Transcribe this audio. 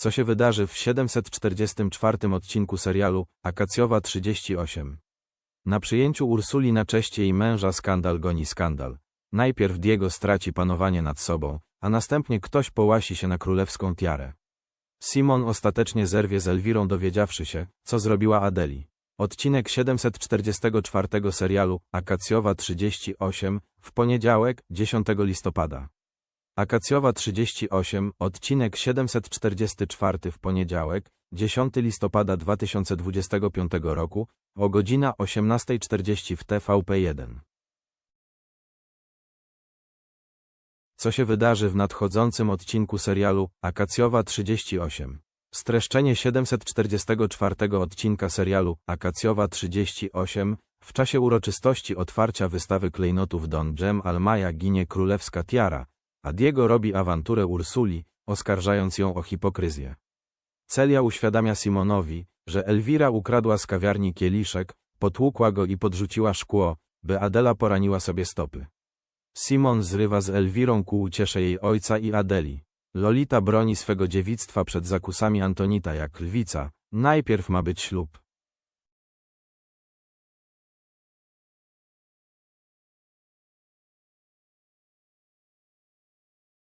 Co się wydarzy w 744 odcinku serialu Akacjowa 38? Na przyjęciu Ursuli na cześć jej męża skandal goni skandal. Najpierw Diego straci panowanie nad sobą, a następnie ktoś połasi się na królewską tiarę. Simon ostatecznie zerwie z Elwirą dowiedziawszy się, co zrobiła Adeli. Odcinek 744 serialu Akacjowa 38 w poniedziałek 10 listopada. Akacjowa 38, odcinek 744 w poniedziałek, 10 listopada 2025 roku, o godzina 18.40 w TVP1. Co się wydarzy w nadchodzącym odcinku serialu Akacjowa 38? Streszczenie 744 odcinka serialu Akacjowa 38 w czasie uroczystości otwarcia wystawy klejnotów Don Jem Almaja ginie królewska tiara, a Diego robi awanturę Ursuli, oskarżając ją o hipokryzję. Celia uświadamia Simonowi, że Elwira ukradła z kawiarni kieliszek, potłukła go i podrzuciła szkło, by Adela poraniła sobie stopy. Simon zrywa z Elwirą ku uciesze jej ojca i Adeli. Lolita broni swego dziewictwa przed zakusami Antonita jak lwica, najpierw ma być ślub.